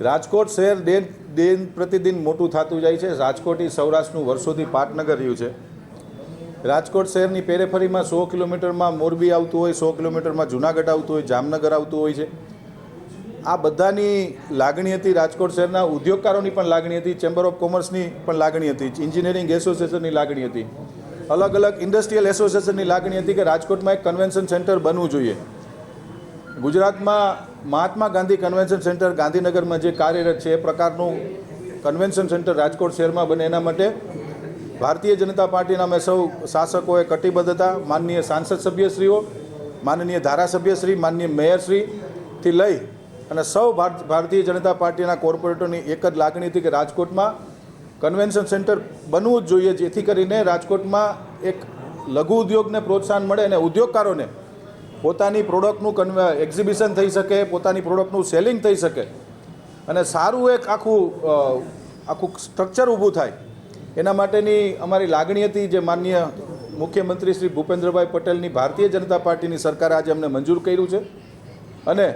રાજકોટ શહેર દિન દિન પ્રતિદિન મોટું થતું જાય છે. રાજકોટ એ સૌરાષ્ટ્રનું વર્ષોથી પાટનગર રહ્યું છે. રાજકોટ શહેરની પેરેફરીમાં સો કિલોમીટરમાં મોરબી આવતું હોય, સો કિલોમીટરમાં જુનાગઢ આવતું હોય, જામનગર આવતું હોય છે. આ બધાની લાગણી હતી રાજકોટ શહેરના ઉદ્યોગકારોની પણ લાગણી હતી ચેમ્બર ઓફ કોમર્સની પણ લાગણી હતી એન્જિનિયરિંગ એસોસિએશનની લાગણી હતી. અલગ અલગ ઇન્ડસ્ટ્રીયલ એસોસિએશનની લાગણી હતી કે રાજકોટમાં એક કન્વેન્શન સેન્ટર બનવું જોઈએ. ગુજરાતમાં મહાત્મા ગાંધી કન્વેન્શન સેન્ટર ગાંધીનગરમાં જે કાર્યરત છે, એ પ્રકારનું કન્વેન્શન સેન્ટર રાજકોટ શહેરમાં બને એના માટે ભારતીય જનતા પાર્ટીના અમે સૌ શાસકોએ કટિબદ્ધ હતા માનનીય સાંસદ સભ્યશ્રીઓ, માનનીય ધારાસભ્યશ્રી, માનનીય મેયરશ્રીથી લઈ અને સૌ ભારત- ભારતીય જનતા પાર્ટીના કોર્પોરેટરની એક જ લાગણી હતી કે રાજકોટમાં કન્વેન્શન સેન્ટર બનવું જ જોઈએ, જેથી કરીને રાજકોટમાં એક લઘુ ઉદ્યોગને પ્રોત્સાહન મળે અને ઉદ્યોગકારોને પોતાની પ્રોડક્ટનું કન્વે એક્ઝિબિશન થઈ શકે, પોતાની પ્રોડક્ટનું સેલિંગ થઈ શકે. અને સારું એક આખું આખું સ્ટ્રક્ચર ઊભું થાય. એના માટેની અમારી લાગણી હતી જે માનનીય મુખ્યમંત્રી શ્રી ભૂપેન્દ્રભાઈ પટેલની ભારતીય જનતા પાર્ટીની સરકારે આજે અમને મંજૂર કર્યું છે. અને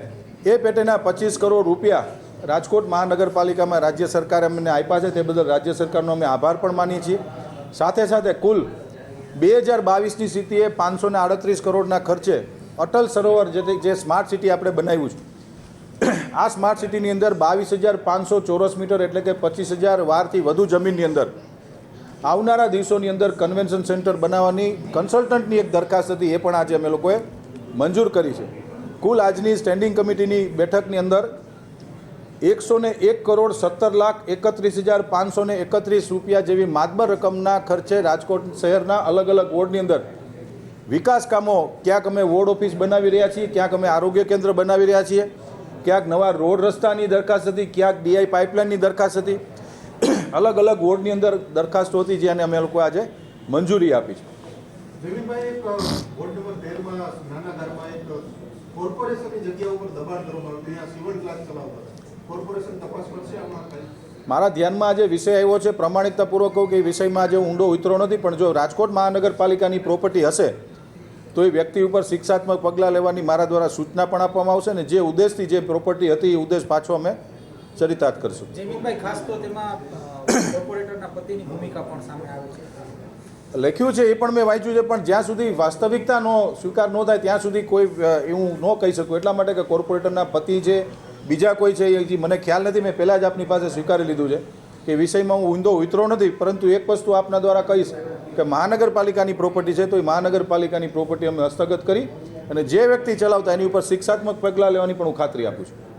એ પેટેના પચીસ કરોડ રૂપિયા રાજકોટ મહાનગરપાલિકામાં રાજ્ય સરકારે અમને આપ્યા છે, તે બદલ રાજ્ય સરકારનો અમે આભાર પણ માનીએ છીએ. સાથે સાથે કુલ બે હજાર બાવીસની સ્થિતિએ પાંચસો ને આડત્રીસ કરોડના ખર્ચે અટલ સરોવર જે જે સ્માર્ટ સિટી આપણે બનાવ્યું છે. આ સ્માર્ટ સિટીની અંદર બાવીસ હજાર પાંચસો ચોરસ મીટર એટલે કે પચીસ હજાર વારથી વધુ જમીનની અંદર આવનારા દિવસોની અંદર કન્વેન્શન સેન્ટર બનાવવાની કન્સલ્ટન્ટની એક દરખાસ્ત હતી, એ પણ આજે અમે લોકોએ મંજૂર કરી છે. કુલ આજની સ્ટેન્ડિંગ કમિટીની બેઠકની અંદર એકસો ને એક કરોડ સત્તર લાખ એકત્રીસ હજાર પાંચસો એકત્રીસ રૂપિયા જેવી માતબર રકમના ખર્ચે રાજકોટ શહેરના અલગ અલગ વોર્ડની અંદર વિકાસ કામો ક્યાંક અમે વોર્ડ ઓફિસ બનાવી રહ્યા છીએ ક્યાંક અમે આરોગ્ય કેન્દ્ર બનાવી રહ્યા છીએ ક્યાંક નવા રોડ રસ્તાની દરખાસ્ત હતી ક્યાંક ડીઆઈ પાઇપલાઇનની દરખાસ્ત હતી. અલગ અલગ વોર્ડની અંદર દરખાસ્તો હતી જેને અમે લોકો આજે મંજૂરી આપી છે. મારા ધ્યાનમાં આજે વિષય આવ્યો છે. પ્રમાણિકતાપૂર્વક કહું કે એ વિષયમાં આજે ઊંડો ઉતરો નથી પણ જો રાજકોટ મહાનગરપાલિકાની પ્રોપર્ટી હશે તો એ વ્યક્તિ ઉપર શિક્ષાત્મક પગલાં લેવાની મારા દ્વારા સૂચના પણ આપવામાં આવશે ને જે ઉદ્દેશથી જે પ્રોપર્ટી હતી એ ઉદ્દેશ પાછો અમે ચરિતાર્થ કરશું. ખાસ તો તેમાં કોર્પોરેટરના પતિની ભૂમિકા પણ સામે આવે છે. લખ્યું છે એ પણ મેં વાંચ્યું છે પણ જ્યાં સુધી વાસ્તવિકતા નો સ્વીકાર ન થાય ત્યાં સુધી કોઈ એવું ન કહી શકું. એટલા માટે કે કોર્પોરેટરના પતિ છે બીજા કોઈ છે એ મને ખ્યાલ નથી મેં પહેલાં જ આપની પાસે સ્વીકારી લીધું છે કે વિષયમાં હું ઊંધો ઉતરો નથી પરંતુ એક વસ્તુ આપના દ્વારા કહીશ. કે મહાનગરપાલિકાની પ્રોપર્ટી છે તો એ મહાનગરપાલિકાની પ્રોપર્ટી અમે હસ્તગત કરી અને જે વ્યક્તિ ચલાવતા એની ઉપર શિક્ષાત્મક પગલાં લેવાની પણ હું ખાતરી આપું છું.